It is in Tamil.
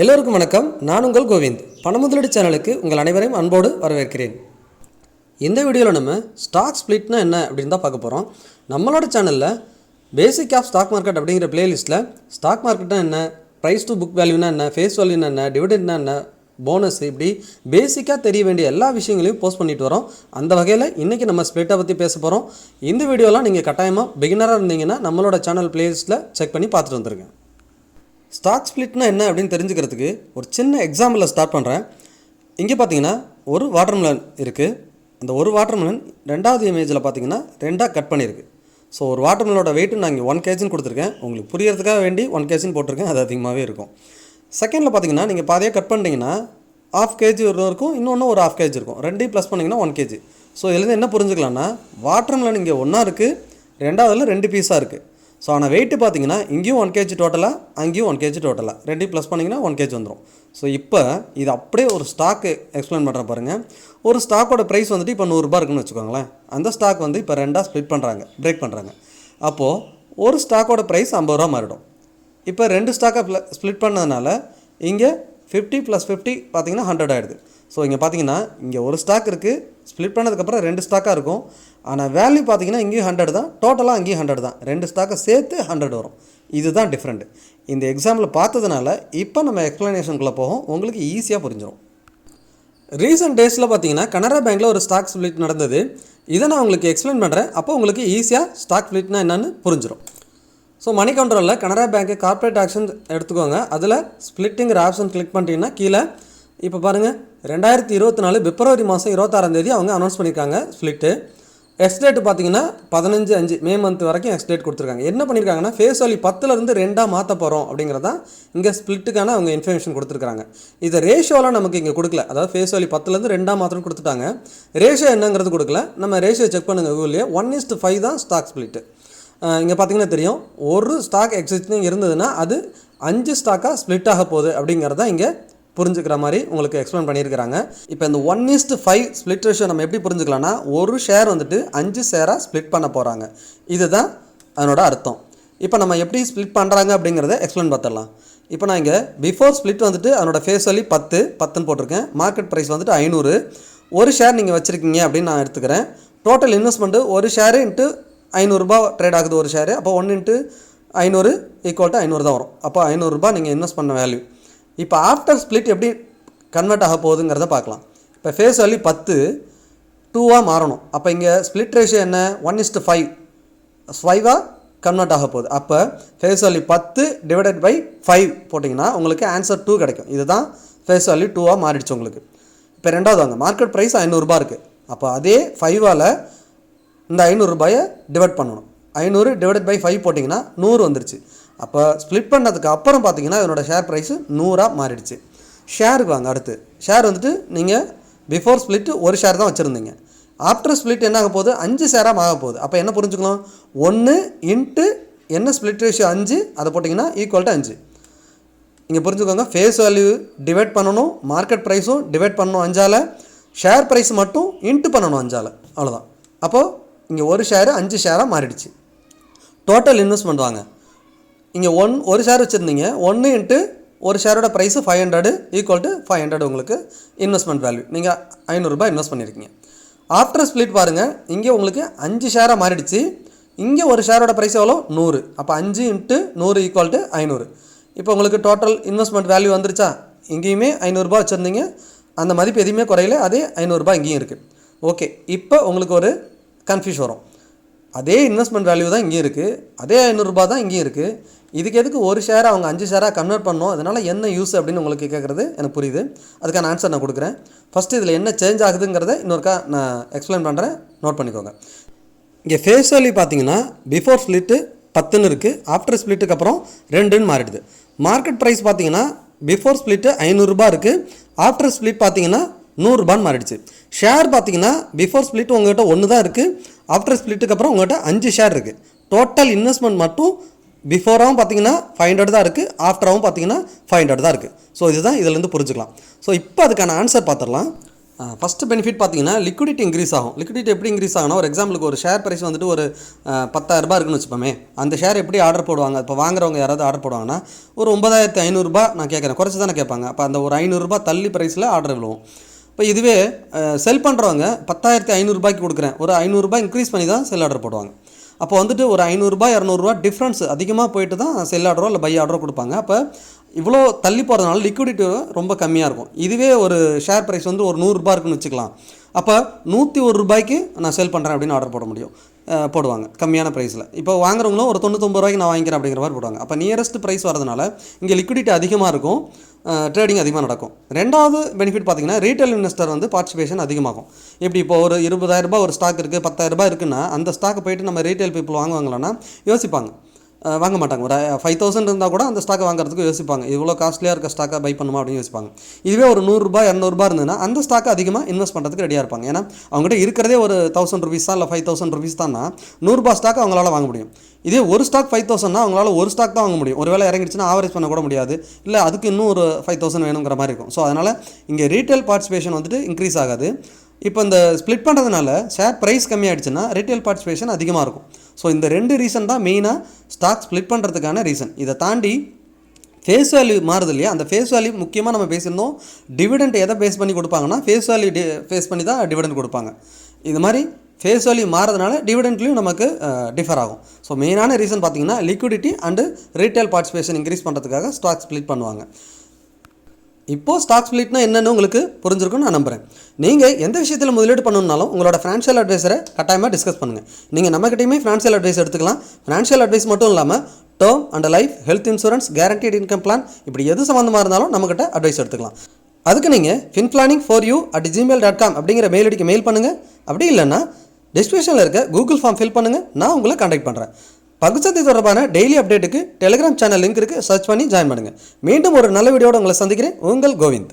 எல்லோருக்கும் வணக்கம். நான் உங்கள் கோவிந்த். பணமுதலீடு சேனலுக்கு உங்கள் அனைவரையும் அன்போடு வரவேற்கிறேன். இந்த வீடியோவில் நம்ம ஸ்டாக் ஸ்ப்ளிட்னா என்ன அப்படின்னு தான் பார்க்க போகிறோம் நம்மளோட சேனலில் பேசிக் ஆஃப் ஸ்டாக் மார்க்கெட் அப்படிங்கிற பிளேலிஸ்ட்டில் ஸ்டாக் மார்க்கெட்னா என்ன ப்ரைஸ் டு புக் வேல்யூனா என்ன ஃபேஸ் வேல்யூனா என்ன டிவிடெண்ட்னா என்ன போனஸ் இப்படி பேசிக்காக தெரிய வேண்டிய எல்லா விஷயங்களையும் போஸ்ட் பண்ணிட்டு வரோம். அந்த வகையில் இன்றைக்கி நம்ம ஸ்ப்ளிட்டை பற்றி பேச போகிறோம் இந்த வீடியோலாம் நீங்கள் கட்டாயமாக பிகினராக இருந்தீங்கன்னா நம்மளோட சேனல் பிளேலிஸ்ட்டில் செக் பண்ணி பார்த்துட்டு வந்துருங்க. ஸ்டாக் ஸ்ப்ளிட்னா என்ன அப்படின்னு தெரிஞ்சுக்கிறதுக்கு ஒரு சின்ன எக்ஸாம்பிளில் ஸ்டார்ட் பண்ணுறேன் இங்கே பார்த்தீங்கன்னா ஒரு வாட்டர்மெலன் இருக்குது அந்த ஒரு வாட்டர்மெலன் ரெண்டாவது இமேஜில் பார்த்தீங்கன்னா ரெண்டாக கட் பண்ணியிருக்கு ஸோ ஒரு வாட்டர்மெலனோட வெயிட்டு நான் இங்கே ஒன் கேஜின்னு கொடுத்துருக்கேன். உங்களுக்கு புரியறதுக்காக வேண்டி ஒன் கேஜின்னு போட்டிருக்கேன். அது அதிகமாகவே இருக்கும். செகண்டில் பார்த்தீங்கன்னா நீங்கள் பாதியாக கட் பண்ணிட்டீங்கன்னா ஆஃப் கேஜி ஒரு இருக்கும். இன்னொன்று ஒரு ஆஃப் கேஜி இருக்கும். ரெண்டையும் ப்ளஸ் பண்ணிங்கன்னா ஒன் கேஜி ஸோ இதுலேருந்து என்ன புரிஞ்சுக்கலாம்னா வாட்டர்மிலன் இங்கே ஒன்றா இருக்குது ரெண்டாவதில் ரெண்டு பீஸாக இருக்குது ஸோ ஆனால் வெயிட்டு பார்த்தீங்கன்னா இங்கேயும் ஒன் கேஜி டோட்டலாக அங்கேயும் ஒன் கேஜி டோட்டலாக ரெண்டையும் ப்ளஸ் பண்ணிங்கன்னா ஒன் கேஜி வந்துடும் ஸோ இப்போ இது அப்படியே ஒரு ஸ்டாக்கு எக்ஸ்பிளைன் பண்ணுறேன் பாருங்கள் ஒரு ஸ்டாக்கோட ப்ரைஸ் வந்துட்டு இப்போ நூறுரூபா இருக்குன்னு வச்சுக்கோங்களேன். அந்த ஸ்டாக் வந்து இப்போ ரெண்டாக ஸ்ப்ளிட் பண்ணுறாங்க பிரேக் பண்ணுறாங்க அப்போது ஒரு ஸ்டாக்கோட ப்ரைஸ் ஐம்பது ரூபா மாறிடும். இப்போ ரெண்டு ஸ்டாக்கை ஸ்ப்ளிட் பண்ணதுனால இங்கே ஃபிஃப்டி ப்ளஸ் ஃபிஃப்டி பார்த்தீங்கன்னா ஹண்ட்ரட் ஆகிடுது ஸோ இங்கே பார்த்தீங்கன்னா இங்கே ஒரு ஸ்டாக் இருக்குது ஸ்ப்ளிட் பண்ணதுக்கப்புறம் ரெண்டு ஸ்டாக்காக இருக்கும். ஆனால் வேல்யூ பார்த்தீங்கன்னா இங்கேயும் ஹண்ட்ரட் தான். டோட்டலாக அங்கேயும் ஹண்ட்ரட் தான். ரெண்டு ஸ்டாக்கை சேர்த்து ஹண்ட்ரட் வரும். இதுதான் டிஃப்ரெண்ட் இந்த எக்ஸாம்பிள் பார்த்ததுனால இப்போ நம்ம எக்ஸ்ப்ளனேஷனுக்குள்ளே போகும். உங்களுக்கு ஈஸியாக புரிஞ்சிடும் ரீசெண்ட் டேஸில் பார்த்தீங்கன்னா கனரா பேங்க்கில் ஒரு ஸ்டாக் ஸ்ப்ளிட் நடந்தது. இதை நான் உங்களுக்கு எக்ஸ்பிளைன் பண்ணுறேன் அப்போ உங்களுக்கு ஈஸியாக ஸ்டாக் ஸ்ப்ளிட்னா என்னென்னு புரிஞ்சிடும் ஸோ மணி கண்ட்ரோலில் கனரா பேங்க்கு கார்ப்பரேட் ஆக்ஷன் எடுத்துக்கோங்க. அதில் ஸ்ப்ளிட்டிங்கிற ஆப்ஷன் கிளிக் பண்ணிட்டீங்கன்னா கீழே இப்போ பாருங்கள் ரெண்டாயிரத்தி இருபத்தி நாலு பிப்ரவரி மாதம் இருபத்தாறாம் தேதி அவங்க அனௌன்ஸ் பண்ணியிருக்காங்க ஸ்ப்ளிட்டு எக்ஸ்டேட் பார்த்தீங்கன்னா பதினஞ்சு அஞ்சு மே மந்த் வரைக்கும் எக்ஸ்டேட் கொடுத்துருக்காங்க. என்ன பண்ணியிருக்காங்கன்னா ஃபேஸ் வேல்யூ பத்துலேருந்து ரெண்டாக மாற்ற போகிறோம் அப்படிங்கிறதான் இங்கே ஸ்ப்ளிட்டுக்கான அவங்க இன்ஃபர்மேஷன் கொடுத்துருக்காங்க. இதை ரேஷியோலாம் நமக்கு இங்கே கொடுக்கல. அதாவது ஃபேஸ் வேல்யூ பத்துலேருந்து ரெண்டாக மாத்திரம் கொடுத்துட்டாங்க. ரேஷியோ என்னங்கிறது கொடுக்கல. நம்ம ரேஷியோ செக் பண்ணுங்கள் கூகுள்லேயே ஒன் இஸ்ட் ஃபைவ் தான் ஸ்டாக் ஸ்ப்ளிட்டு இங்கே பார்த்தீங்கன்னா தெரியும். ஒரு ஸ்டாக் எக்ஸிஸ்டிங் இருந்ததுன்னா அது அஞ்சு ஸ்டாக்காக ஸ்ப்ளிட் ஆக போகுது அப்படிங்கிறதான் இங்கே புரிஞ்சுக்கிற மாதிரி உங்களுக்கு எக்ஸ்பிளைன் பண்ணியிருக்கிறாங்க. இப்போ இந்த one is to five split ratio நம்ம எப்படி புரிஞ்சுக்கலாம்னா ஒரு ஷேர் வந்துட்டு அஞ்சு ஷேராக ஸ்ப்ளிட் பண்ண போகிறாங்க இதுதான் அதனோட அர்த்தம். இப்போ நம்ம எப்படி ஸ்ப்ளிட் பண்ணுறாங்க அப்படிங்கிறத எக்ஸ்பிளைன் பார்த்துடலாம். இப்போ நான் இங்கே பிஃபோர் ஸ்ப்ளிட் வந்துட்டு அதனோட ஃபேஸ் வேல்யூ பத்து பத்துன்னு போட்டிருக்கேன். மார்க்கெட் ப்ரைஸ் வந்துட்டு ஐநூறு. ஒரு ஷேர் நீங்கள் வச்சுருக்கீங்க அப்படின்னு நான் எடுத்துக்கிறேன். டோட்டல் இன்வெஸ்ட்மெண்ட்டு ஒரு ஷேரு இன்ட்டு ஐநூறுரூபா ட்ரேட் ஆகுது ஒரு ஷேரு அப்போ ஒன் இன்ட்டு ஐநூறு ஈக்குவல் டு ஐநூறு தான் வரும். அப்போ ஐநூறுரூபா நீங்கள் இன்வெஸ்ட் பண்ண வேல்யூ இப்போ ஆஃப்டர் ஸ்ப்ளிட் எப்படி கன்வெர்ட் ஆக போகுதுங்கிறத பார்க்கலாம். இப்போ ஃபேஸ் வேல்யூ பத்து டூவாக மாறணும். அப்போ இங்கே ஸ்ப்ளிட் ரேஷியோ என்ன? ஒன் இஸ்ட்டு ஃபைவ் ஃபைவாக கன்வெர்ட் ஆக போகுது. அப்போ ஃபேஸ் வேல்யூ பத்து டிவைடட் பை ஃபைவ் போட்டிங்கன்னா உங்களுக்கு ஆன்சர் டூ கிடைக்கும். இதுதான் ஃபேஸ் வேல்யூ டூவாக மாறிடுச்சு உங்களுக்கு. இப்போ ரெண்டாவது வாங்க. மார்க்கெட் ப்ரைஸ் ஐநூறுரூபா இருக்குது அப்போ அதே ஃபைவால் இந்த ஐநூறுரூபாயை டிவைட் பண்ணணும். ஐநூறு டிவைடட் பை ஃபைவ் போட்டிங்கன்னா நூறு வந்துருச்சு. அப்போ ஸ்ப்ளிட் பண்ணதுக்கு அப்புறம் பார்த்தீங்கன்னா இதனோட ஷேர் ப்ரைஸு நூறாக மாறிடுச்சு. ஷேருக்கு வாங்க அடுத்து. ஷேர் வந்துட்டு நீங்கள் பிஃபோர் ஸ்ப்ளிட்டு ஒரு ஷேர் தான் வச்சுருந்தீங்க. ஆஃப்டர் ஸ்ப்ளிட் என்ன ஆக போகுது? அஞ்சு ஷேராக ஆக போகுது. அப்போ என்ன புரிஞ்சுக்கலாம்? ஒன்று இன்ட்டு என்ன ஸ்ப்ளிட் ரேஷியோ அஞ்சு அதை போட்டிங்கன்னா ஈக்குவல் டு அஞ்சு. இங்கே புரிஞ்சுக்கோங்க. ஃபேஸ் வேல்யூ டிவைட் பண்ணணும். மார்க்கெட் ப்ரைஸும் டிவைட் பண்ணணும் அஞ்சால். ஷேர் ப்ரைஸ் மட்டும் இன்ட்டு பண்ணணும் அஞ்சால். அவ்வளோதான் அப்போது இங்கே ஒரு ஷேரு அஞ்சு ஷேராக மாறிடுச்சு. டோட்டல் இன்வெஸ்ட்மெண்ட் வாங்க. இங்கே ஒன் ஒரு ஷேர் வச்சுருந்தீங்க. ஒன்று இன்ட்டு ஒரு ஷேரோட price five hundred equal to five hundred உங்களுக்கு இன்வெஸ்ட்மெண்ட் வேல்யூ நீங்கள் ஐநூறுரூபா இன்வெஸ்ட் பண்ணியிருக்கீங்க ஆஃப்டர் ஸ்ப்ளிட் பாருங்கள் இங்கே உங்களுக்கு அஞ்சு ஷேராக மாறிடுச்சு. இங்கே ஒரு ஷேரோட ப்ரைஸ் எவ்வளோ நூறு. அப்போ அஞ்சு இன்ட்டு நூறு ஈக்குவல் டு ஐநூறு. இப்போ உங்களுக்கு டோட்டல் இன்வெஸ்ட்மெண்ட் வேல்யூ வந்துருச்சா? இங்கேயுமே ஐநூறுரூபா வச்சுருந்தீங்க. அந்த மதிப்பு எதுவுமே குறையல. அதே ஐநூறுரூபா இங்கேயும் இருக்குது ஓகே இப்போ உங்களுக்கு ஒரு கன்ஃபியூஸ் வரும். அதே இன்வெஸ்ட்மெண்ட் வேல்யூ தான் இங்கேயும் இருக்குது அதே ஐநூறுரூபா தான் இங்கேயும் இருக்குது இதுக்கு எதுக்கு ஒரு ஷேரை அவங்க அஞ்சு ஷேராக கன்வெர்ட் பண்ணோம் அதனால் என்ன யூஸ் அப்படின்னு உங்களுக்கு கேட்குறது எனக்கு புரியுது. அதுக்கான ஆன்சர் நான் கொடுக்குறேன். ஃபஸ்ட்டு இதில் என்ன சேஞ்ச் ஆகுதுங்கிறத இன்னொருக்கா நான் எக்ஸ்பிளைன் பண்ணுறேன் நோட் பண்ணிக்கோங்க. இங்கே ஃபேஸ் வேல்யூ பார்த்தீங்கன்னா பிஃபோர் ஸ்ப்ளிட்டு பத்துன்னு இருக்குது ஆஃப்டர் ஸ்ப்ளிட்டுக்கு அப்புறம் ரெண்டுன்னு மாறிடுது. மார்க்கெட் ப்ரைஸ் பார்த்தீங்கன்னா பிஃபோர் ஸ்ப்ளிட்டு ஐநூறுரூபா இருக்குது ஆஃப்டர் ஸ்ப்ளிட் பார்த்தீங்கன்னா நூறுரூபான்னு மாறிடுச்சு. ஷேர் பார்த்தீங்கன்னா பிஃபோர் ஸ்ப்ளிட் உங்கள்கிட்ட ஒன்று தான் இருக்குது ஆஃப்டர் ஸ்ப்ளிட்டுக்கு அப்புறம் உங்கள்கிட்ட அஞ்சு ஷேர் இருக்குது டோட்டல் இன்வெஸ்ட்மெண்ட் மட்டும் பிஃபோராகவும் பார்த்தீங்கன்னா ஃபைவ் ஹண்ட்ரட் தான் இருக்குது ஆஃப்டராகவும் பார்த்தீங்கன்னா ஃபைவ் ஹண்ட்ரட் தான் இருக்குது ஸோ இதுதான் இதிலேருந்து புரிஞ்சுக்கலாம். ஸோ இப்போ அதுக்கான ஆன்சர் பார்த்துடலாம் ஃபஸ்ட்டு பெனிஃபிட் பார்த்தீங்கன்னா லிக்விடிட்டி இன்க்ரீஸ் ஆகும். லிக்விடிட்டி எப்படி இன்க்ரீஸ் ஆகும்னா ஒரு எக்ஸாம்பிளுக்கு ஒரு ஷேர் ப்ரைஸ் வந்துட்டு ஒரு பத்தாயிரரூபா இருக்குன்னு வச்சுப்போமே அந்த ஷேர் எப்படி ஆர்டர் போடுவாங்க? இப்போ வாங்குறவங்க யாராவது ஆர்டர் போடுவாங்கன்னா ஒரு ஒன்பதாயிரத்து ஐநூறுரூபா நான் கேட்குறேன் குறைச்சி தானே கேட்பாங்க. அப்போ அந்த ஒரு ஐநூறுரூபா தள்ளி ப்ரைஸில் ஆர்டர் விழுவும். இப்போ இதுவே செல் பண்ணுறவங்க பத்தாயிரத்தி ஐநூறுரூபாய்க்கு கொடுக்குறேன். ஒரு ஐநூறுரூபா இன்க்ரீஸ் பண்ணி தான் செல் ஆர்டர் போடுவாங்க. அப்போ வந்துட்டு ஒரு ஐநூறுரூபா இரநூறுபா டிஃப்ரென்ஸ் அதிகமாக போயிட்டு தான் செல் ஆர்டரோ இல்லை பை ஆர்டரோ கொடுப்பாங்க. அப்போ இவ்வளோ தள்ளி போகிறதுனால லிக்விடிட்டி ரொம்ப கம்மியாக இருக்கும். இதுவே ஒரு ஷேர் ப்ரைஸ் வந்து ஒரு நூறுரூபா இருக்குன்னு வச்சுக்கலாம். அப்போ நூற்றி ஒரு ரூபாய்க்கு நான் செல் பண்ணுறேன் அப்படின்னு ஆர்டர் போட முடியும். போடுவாங்க. கம்மியான ப்ரைஸில் இப்போ வாங்குறவங்களும் ஒரு தொண்ணூத்தொம்பது ரூபாய்க்கு நான் வாங்கிக்கிறேன் அப்படிங்கிற மாதிரி போடுவாங்க. அப்போ நியரஸ்ட் ப்ரைஸ் வரதுனால இங்கே லிக்விடிட்டி அதிகமாக இருக்கும். ட்ரேடிங் அதிகமாக நடக்கும். ரெண்டாவது பெனிஃபிட் பார்த்தீங்கன்னா ரீட்டைல் இன்வெஸ்டர் வந்து பார்ட்டிசிபேஷன் அதிகமாகும். எப்படி இப்போ ஒரு இருபதாயிரரூபா ஒரு ஸ்டாக் இருக்குது பத்தாயிரம் ரூபாய் இருக்குன்னா அந்த ஸ்டாக்கை போயிட்டு நம்ம ரீட்டைல் பீப்புள் வாங்குவாங்களான்னா யோசிப்பாங்க. வாங்க மாட்டாங்க. ஒரு ஃபைவ் தௌசண்ட் இருந்தால் கூட அந்த ஸ்டாக்கை வாங்குறதுக்கு யோசிப்பாங்க. இவ்வளோ காஸ்ட்லியாக இருக்க ஸ்டாக்கை பை பண்ணுமா அப்படின்னு யோசிப்பாங்க. இதுவே ஒரு நூறுரூபா இரநூறுபா இருந்ததுன்னா அந்த ஸ்டாக்கை அதிகமாக இன்வெஸ்ட் பண்ணுறதுக்கு ரெடியாக இருப்பாங்க. ஏன்னா அவங்ககிட்ட இருக்கிறதே ஒரு தௌசண்ட் ருபீஸ் தான் இல்லை ஃபைவ் தௌசண்ட் ருபீஸ் தான்னா நூறுரூபா ஸ்டாக் அவங்களால வாங்க முடியும். இதே ஒரு ஸ்டாக் ஃபைவ் தௌசண்ட்னா அவங்களால ஒரு ஸ்டாக் தான் வாங்க முடியும். ஒரு வேலை இறங்கிடுச்சுன்னா ஆவரேஜ் பண்ண கூட முடியாது. இல்லை அதுக்கு இன்னும் ஒரு ஃபைவ் தௌசண்ட் வேணுங்கிற மாதிரி இருக்கும். ஸோ அதனால் இங்கே ரீட்டைல் பார்ட்டிசிபேஷன் வந்துட்டு இன்க்ரீஸ் ஆகாது. இப்போ இந்த ஸ்ப்ளிட் பண்ணுறதுனால ஷேர் ப்ரைஸ் கம்மியாகிடுச்சுன்னா ரீட்டைல் பார்ட்டிசிபேஷன் அதிகமாக இருக்கும் ஸோ இந்த ரெண்டு ரீசன் தான் மெயினாக ஸ்டாக் ஸ்ப்ளிட் பண்ணுறதுக்கான ரீசன் இதை தாண்டி ஃபேஸ் வேல்யூ மாறுது இல்லையா? அந்த ஃபேஸ் வேல்யூ முக்கியமாக நம்ம பேசியிருந்தோம் டிவிடெண்ட் எதை பேஸ் பண்ணி கொடுப்பாங்கன்னா ஃபேஸ் வேல்யூ டி ஃபேஸ் பண்ணி தான் டிவிடெண்ட் கொடுப்பாங்க. இது மாதிரி ஃபேஸ் வேல்யூ மாறதுனால டிவிடெண்ட்லையும் நமக்கு டிஃபர் ஆகும். ஸோ மெயினான ரீசன் பார்த்தீங்கன்னா liquidity and retail participation increase பண்ணுறதுக்காக ஸ்டாக் ஸ்ப்ளிட் பண்ணுவாங்க. இப்போது ஸ்டாக் ஸ்பிளிட்னா என்னென்னு உங்களுக்கு புரிஞ்சிருக்கும்னு நான் நம்புகிறேன் நீங்கள் எந்த விஷயத்தில் முதலீடு பண்ணணும்னாலும் உங்களோட ஃபினான்ஷியல் அட்வைஸரை கட்டாயமாக டிஸ்கஸ் பண்ணுங்கள் நீங்கள் நம்மக்கிட்டையுமே ஃபினான்ஷியல் அட்வைஸ் எடுத்துக்கலாம். ஃபினான்ஷியல் அட்வைஸ் மட்டும் இல்லாமல் term and life health insurance guaranteed income plan இப்படி எது சம்மந்தமாக இருந்தாலும் நம்மக்கிட்ட அட்வைஸ் எடுத்துக்கலாம். அதுக்கு நீங்கள் fin planning for you at Gmail dot com அப்படிங்கிற மெயில் ஐடிக்கு மெயில் பண்ணுங்கள் அப்படி இல்லைன்னா டிஸ்கிரிப்ஷனில் இருக்க கூகுள் ஃபார்ம் ஃபில் பண்ணுங்கள் நான் உங்களை காண்டாக்ட் பண்ணுறேன் பகுச்சந்தி தொடர்பான டெய்லி அப்டேட்டுக்கு டெலிகிராம் சேனல் லிங்க் இருக்குது சர்ச் பண்ணி ஜாயின் பண்ணுங்கள் மீண்டும் ஒரு நல்ல வீடியோட உங்களை சந்திக்கிறேன். உங்கள் கோவிந்த்.